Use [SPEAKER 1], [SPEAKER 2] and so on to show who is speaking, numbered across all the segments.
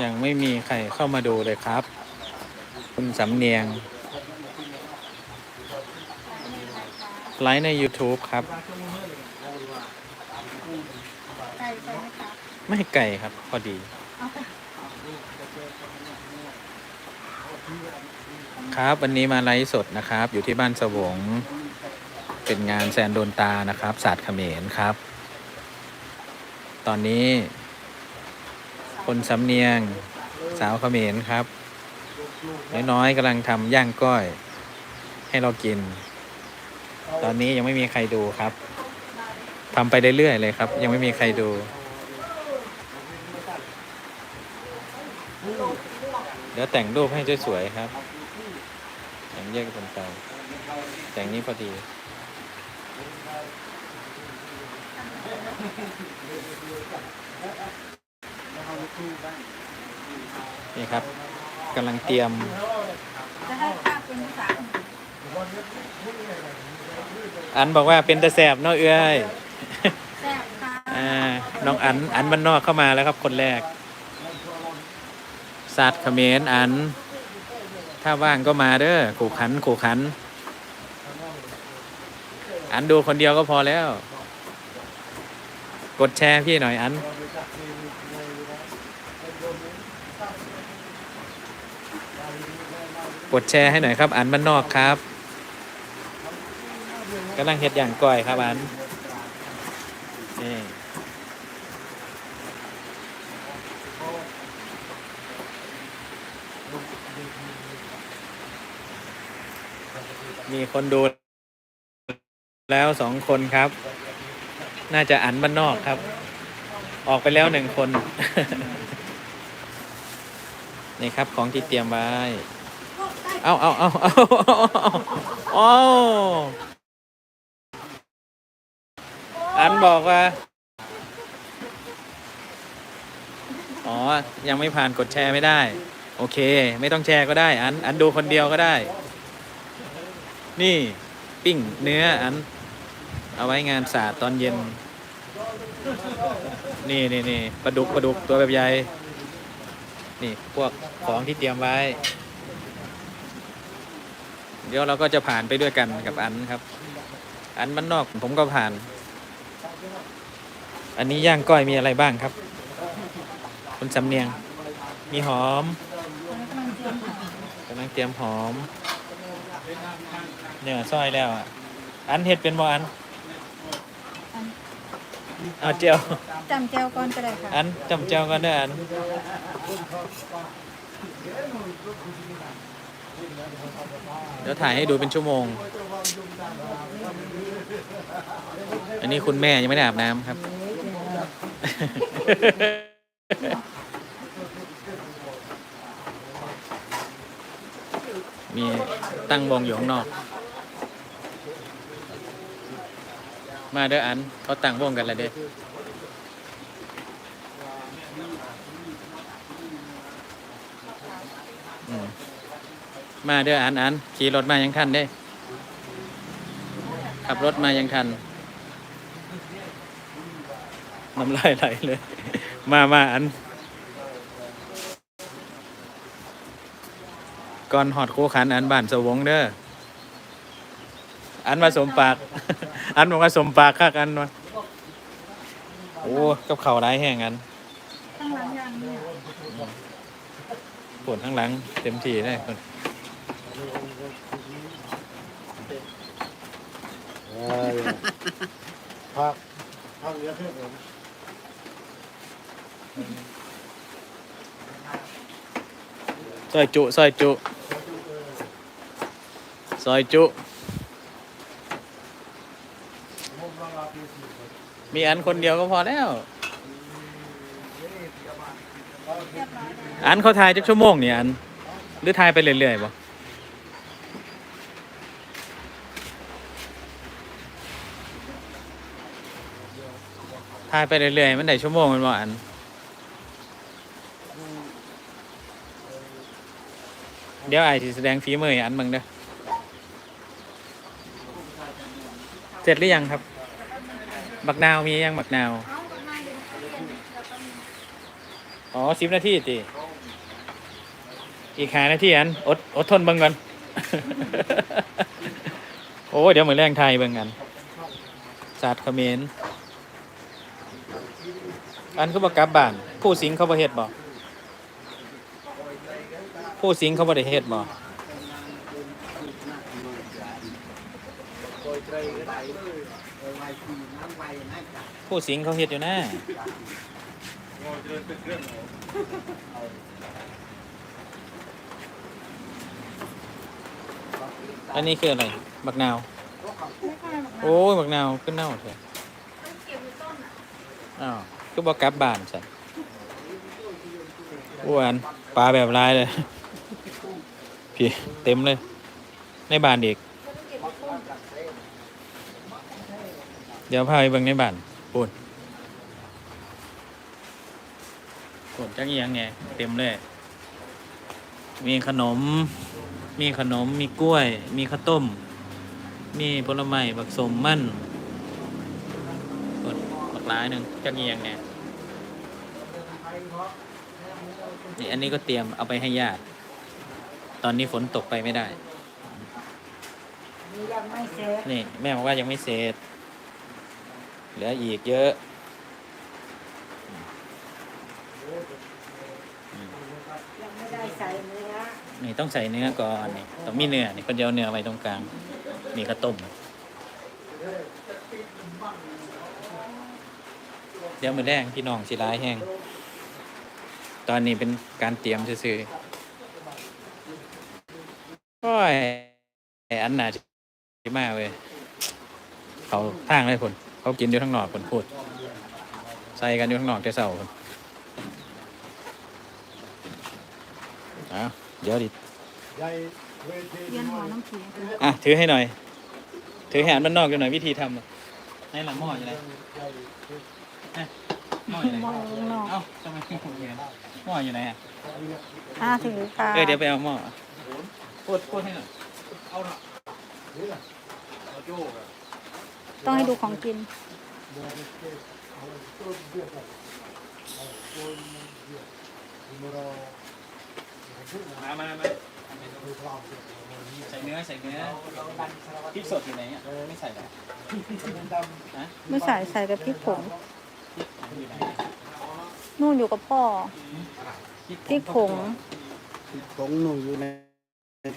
[SPEAKER 1] ยังไม่มีใครเข้ามาดูเลยครับ คุณสำเนียง ไลฟ์ใน YouTube ครับ
[SPEAKER 2] ไก่ไปไหมคะ
[SPEAKER 1] ไม่ไกลครับ พอดี
[SPEAKER 2] เอาไป
[SPEAKER 1] ครับ วันนี้มาไลฟ์สดนะครับ อยู่ที่บ้านสวง เป็นงานแซนโดนตานะครับ ศาสตร์เขมรครับ ตอนนี้ คนสำเนียงสาวเขมรครับ น้อยๆกำลังทำย่างก้อย ให้เรากิน ตอนนี้ยังไม่มีใครดูครับทำไปเรื่อยๆเลยครับ ยังไม่มีใครดูเดี๋ยวแต่งรูปให้สวยๆครับแต่งแยกกันไปแต่งนี้พอดี นี่ครับกำลังเตรียม
[SPEAKER 2] จะให้ภาพเป็นภาษา
[SPEAKER 1] อันบอกว่าเป็นตะแสบเนาะเอ้ย
[SPEAKER 2] แซ่บค่ะ
[SPEAKER 1] อ่าน้องอันอันบ้านนอกเข้ามาแล้วครับคนแรกศาสตร์เขมรอัน ถ้าว่างก็มาเด้อขู่ขันขู่ขัน อันดูคนเดียวก็พอแล้ว กดแชร์พี่หน่อยอัน กดแชร์ให้หน่อยครับอันบ้านนอกครับกำลังเฮ็ดอย่างก่อยครับอันนี่มีคนดูแล้วสองคนครับ น่าจะอันบ้านนอกครับ ออกไปแล้วหนึ่งคน นี่ครับของที่เตรียมไว้ เอาเอาเอาเอาเอาอันบอกว่า อ๋อ ยังไม่ผ่านกดแชร์ไม่ได้ โอเค ไม่ต้องแชร์ก็ได้ อัน อันดูคนเดียวก็ได้ นี่ ปิ้งเนื้ออัน เอาไว้งานศาสตร์ตอนเย็น นี่นี่นี่ปลาดุกปลาดุกตัวแบบใหญ่ นี่ พวกของที่เตรียมไว้ เดี๋ยวเราก็จะผ่านไปด้วยกันกับอันครับ อันบ้านนอกผมก็ผ่าน อันนี้ย่างก้อยมีอะไรบ้างครับคุณสำเนียง มีหอม
[SPEAKER 2] กำลังเตรียมค่ะ
[SPEAKER 1] กำลังเตรียมหอมเนี่ยซอยแล้วอะอันเห็ดเป็นบ่อันเอาเจียว
[SPEAKER 2] จำเจลก่อนก็ได้ค่ะ
[SPEAKER 1] อันจำเจียวกันเด้ออัน เดี๋ยวถ่ายให้ดูเป็นชั่วโมง อันนี้คุณแม่ยังไม่ได้อาบน้ำครับ มีตั้งวงอยู่ข้างนอก มาเด้ออัน เขาตั้งวงกันแล้วเด้อ มาเด้ออันอันขี่รถมายังทันเด้ ขับรถมายังทันน้ำลายไหลเลย มามาอัน ก่อนหอดคู่ขันอันบ้านสวงเด้อ อันมาสมปาก อันบอกว่าสมปากคักอันวะโอ้กับเข่าวร้ายแห้งอัน
[SPEAKER 2] ข้างหลังยางเนี่ย
[SPEAKER 1] ปวดข้างหลังเต็มที่ได้คน
[SPEAKER 3] พักพักเยอะขึ้นผม
[SPEAKER 1] ซอยจุซอยจุซอยจุ มีอันคนเดียวก็พอแล้ว
[SPEAKER 2] อั
[SPEAKER 1] นเขาถ่ายจักชั่วโมงเนี่ยอัน หรือถ่ายไปเรื่อยๆบ่ ถ่ายไปเรื่อยๆ มันได้ชั่วโมงมันบ่อันเดี๋ยวไอ้สิแสดงฝีมืออันเบิ่งเด้อเสร็จหรือยังครับ บักนาวมียังบักนาว
[SPEAKER 2] เอาข้างหน้าเดี๋ยวเปลี่ยนแล้วก็มี
[SPEAKER 1] อ๋อสิบนาทีติ
[SPEAKER 3] โอ้
[SPEAKER 1] อีกหานาทีอันอดอดทนเบิ่งก่อน โอ้เดี๋ยวเหมือนแรงไทยเบิ่งกันศาสตร์เขมร อันเขาบอกกลับบ้าน ผู้สิงเขาบ่เฮ็ดบ่ผู้สิงเขาบ่ได้เฮ็ดบ่ผู้สิงเขาเฮ็ดอยู่นะอันนี้คืออะไรบักนาว
[SPEAKER 2] ไม่ค่อยหรอกนะ
[SPEAKER 1] โอ้ยบักนาวขึ้นเน่าเถอะอ้าว ก็บอกกลับบ้านสันอ้วนปลาแบบลายเลยพี่เต็มเลย ในบ้านอีก เดี๋ยวพาไปเบิ่งในบ้านปูนปูนจักอียังไงเต็มเลย มีขนม มีขนม มีกล้วย มีข้าวต้ม มีผลไม้บักสมมั่น ร้ายหนึ่งจักเงียงเนี่ยนี่อันนี้ก็เตรียมเอาไปให้ญาติ ตอนนี้ฝนตกไปไม่ได้
[SPEAKER 2] ยังไม่เสร็จ
[SPEAKER 1] นี่ แม่บอกว่ายังไม่เสร็จ เหลืออีกเยอะ
[SPEAKER 2] ยังไม่ได้ใส่เนื้อ
[SPEAKER 1] นี่ต้องใส่เนื้อก่อนนี่ต้องมีเนื้อนี่คนเดียวเนื้อไว้ตรงกลางมีข้าวต้มเดี๋ยวมือแรงพี่น้องสิร้ายแห้งตอนนี้เป็นการเตรียมซื่อๆโอ้ยไออันน่าจะมากเว้ยเขาทางเลยคนเขากินอยู่ข้างนอกคนพูด ใส่กันอยู่ข้างนอกแต่เสาคนเอาเดี๋ยวดิ
[SPEAKER 3] เรี
[SPEAKER 2] ยนหัวน้ำผี
[SPEAKER 1] อะถือให้หน่อย ถือให้อ่านบ้านนอกกันหน่อยวิธีทำในหลังหม้ออยู่ไหนอะ หม้ออยู่ไหน
[SPEAKER 2] มองนอก
[SPEAKER 1] เอ้าทำไมไม่คุยกันหม้ออยู่ไหนอะ
[SPEAKER 2] อ่าถือค่ะ
[SPEAKER 1] เออเดี๋ยวไปเอาหม้อพูดพูดให้หน่อย
[SPEAKER 2] ต้องให้ดูของกิน
[SPEAKER 1] มามามาใส่เนื้อใส่เนื้อพริกสดอยู่ไหนอะไม่ใส่หรอฮะ
[SPEAKER 2] ไม่ใส่ใส่แต่พริกผง
[SPEAKER 1] พริกอยู่ไห น
[SPEAKER 2] นู่นอยู่กับพ่อพริกผง
[SPEAKER 3] ผงหนูอยู่ใน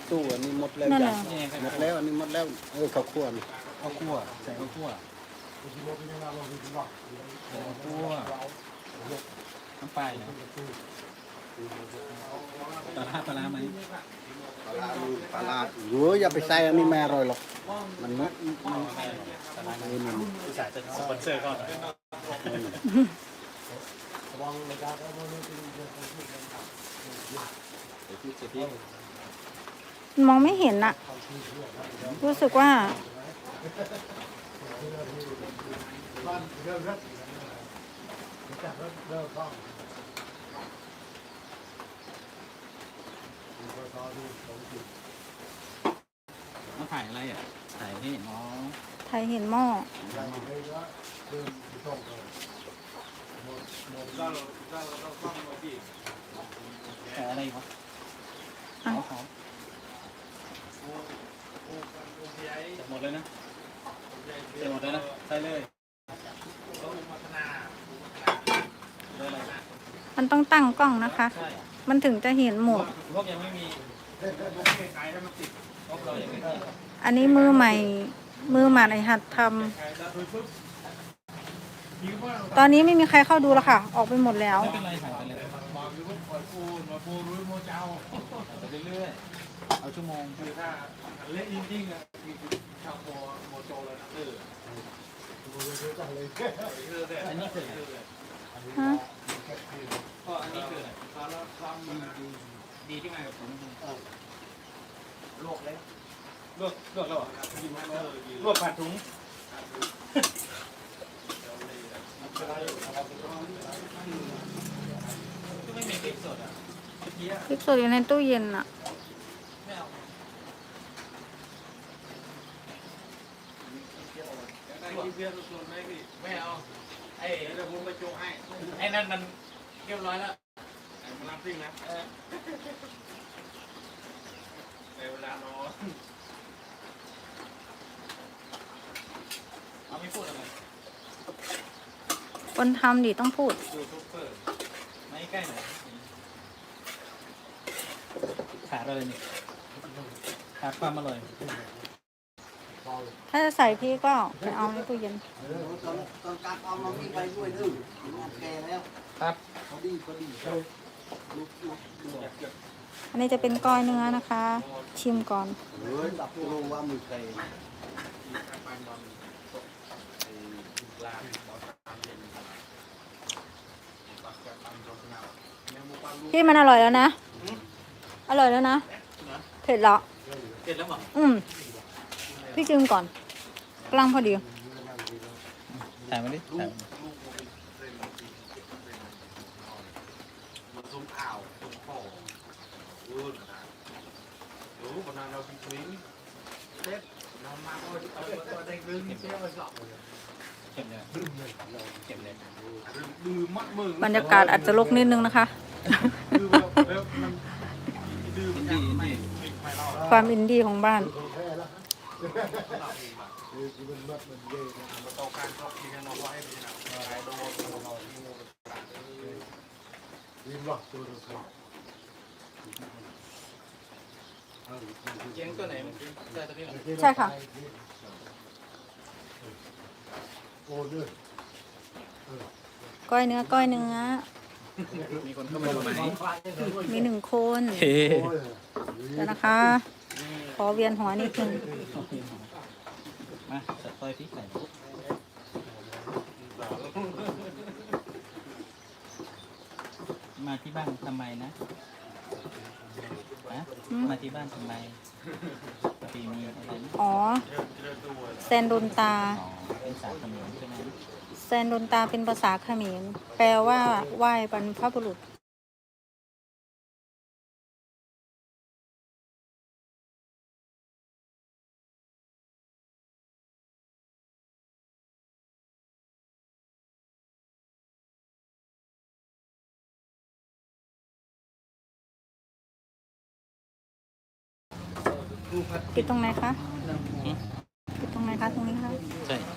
[SPEAKER 3] ตู้อันนี้หมดแล้ว
[SPEAKER 2] นั่น
[SPEAKER 3] จ้ะ
[SPEAKER 2] น่ะ
[SPEAKER 1] นี่ไง
[SPEAKER 3] หมดแล้วอันนี้หมดแล้วเออข้าวคั่วนี่
[SPEAKER 1] ข้าวคั่วใส่ข้าวคั่วใส่ข้าวคั่วน้ำปลาอยู่ไหนปลาร้าปลาร้าไหม
[SPEAKER 3] ปลาร้าเฮ้ยอย่าไปใส่อันนี้ไม่อร่อยหรอกมันมันมันเออมัน
[SPEAKER 1] อุตส่าห์จะสปอนเซอร์ก่
[SPEAKER 2] มองไม่เห็นอะรู้สึกว่า
[SPEAKER 1] มาถ่ายอะไรอะ ถ่ายนี่น้อง
[SPEAKER 2] ไทยเห็นหม้อ
[SPEAKER 1] ถ่ายอะไรวะ
[SPEAKER 2] อะ
[SPEAKER 1] ขอหมดเลยนะเสร็จหมดเลยนะใส่เลยได้เลย
[SPEAKER 2] มันต้องตั้งกล้องนะคะ
[SPEAKER 1] ใช่
[SPEAKER 2] มันถึงจะเห็นหมด
[SPEAKER 1] พวกยังไม่มีพวกเรายังไม่มี
[SPEAKER 2] อันนี้มือใหม่ มือใหม่หัดทำตอนนี้ไม่มีใครเข้าดูแล้วค่ะ ออกไปหมดแล้ว
[SPEAKER 1] ไม่เป็นไรถ่ายไปเลยถ่ายไปเรื่อยๆเอาชั่วโมงคือถ้า
[SPEAKER 4] เล่นจริงๆอะคือชาวโมโมโจเลยนะเออ
[SPEAKER 1] อันนี้คืออะไร
[SPEAKER 2] ฮะ
[SPEAKER 1] ก็อันนี้คืออะไร
[SPEAKER 4] แล้วทำมัน
[SPEAKER 1] ดีที่มากับผม
[SPEAKER 4] โลกเลย
[SPEAKER 1] ลวกลวกแล้วเหรอ
[SPEAKER 4] กินมาเออกิน
[SPEAKER 1] ลวกผ่านถุงก็ไม่มีพริกสดอะเมื่อกี้อะ
[SPEAKER 2] พริกสดอยู่ในตู้เย็นอะ
[SPEAKER 1] ไม่เอา
[SPEAKER 4] ได้กินเบียร์สดๆไหมพี่
[SPEAKER 1] ไม่เอาไอ้
[SPEAKER 4] เดี๋ยวผมไปโจให้
[SPEAKER 1] ไอ้นั่นมันเรียบร้อยแล้ว
[SPEAKER 4] ไอ้มันรับซิ่งนะ
[SPEAKER 1] เออ
[SPEAKER 4] ในเวลานอน
[SPEAKER 1] เอาไม่พูดอะไร
[SPEAKER 2] คนทำดิต้องพูด
[SPEAKER 1] ยูทูบเบอร์ไม่ใกล้หน่อยขาดอะไรนี่ขาดความอร่อย
[SPEAKER 2] ถ้าจะใส่พริกก็ไปเอาในตู้เย็น
[SPEAKER 3] เออตอนตอนการเอามามีไปด้วยนึงมันแก่แล้ว
[SPEAKER 1] ครับ
[SPEAKER 3] พอดีพอดีเออลุกลุกลุก
[SPEAKER 2] อันนี้จะเป็นก้อยเนื้อนะคะ ชิมก่อน
[SPEAKER 3] เฮ้ยดับตัวว่ามือไก่
[SPEAKER 2] พี่มันอร่อยแล้วนะ อร่อยแล้วนะ เผ็ดแล้ว
[SPEAKER 1] เสร็จแล้วเหรอ
[SPEAKER 2] อืมพี่ชิมก่อนกำลังพอดี
[SPEAKER 1] ถ่ายมาดิถ่ายมาดิ
[SPEAKER 4] มันซุ้มอ่าวซุ้มพ่อเออนะรู้วันนั้นเราพิ้งเซ็ตเรามาก็เอาตัวเด็กลืมเชื่อมาสอบ
[SPEAKER 1] เก็บเลยเก็บเลย
[SPEAKER 4] ลืมมัดมือบ
[SPEAKER 2] รรยากาศอาจจะรกนิดนึงนะคะ
[SPEAKER 4] ลืมแล้วมันลืม
[SPEAKER 1] อินดี้อินดี้
[SPEAKER 4] ปิดไฟเรา
[SPEAKER 2] ความอินดี้ของบ้าน
[SPEAKER 4] ต่อการเขากินกันมาไว้เป็นนะไอ้โดนเราที่มูล
[SPEAKER 1] เจ๊งตัวไหนมันได้ตัวนี้เหรอ
[SPEAKER 2] ใช่ค่ะ ก้อยเนื้อก้อยเนื้อ
[SPEAKER 1] มีคนเข้ามาดูไหม
[SPEAKER 2] มีหนึ่งคน
[SPEAKER 1] เฮ้
[SPEAKER 2] เดี๋ยวนะคะ ขอเวียนหัวนิดนึง
[SPEAKER 1] มาจัดซอยพริกใส่มาที่บ้านทำไมนะฮะ
[SPEAKER 2] อืม
[SPEAKER 1] มาที่บ้านทำไมปีมีอะไรนะ
[SPEAKER 2] อ๋อแซนโดนตา
[SPEAKER 1] อ๋อเป็นสายเขมรใช่ไหม
[SPEAKER 2] แซนโดนตาเป็นภาษาเขมร แปลว่าไหว้บรรพบุรุษปิดตรงไหนคะปิดตรงไหนคะ ตรงนี้คะ
[SPEAKER 1] ใช่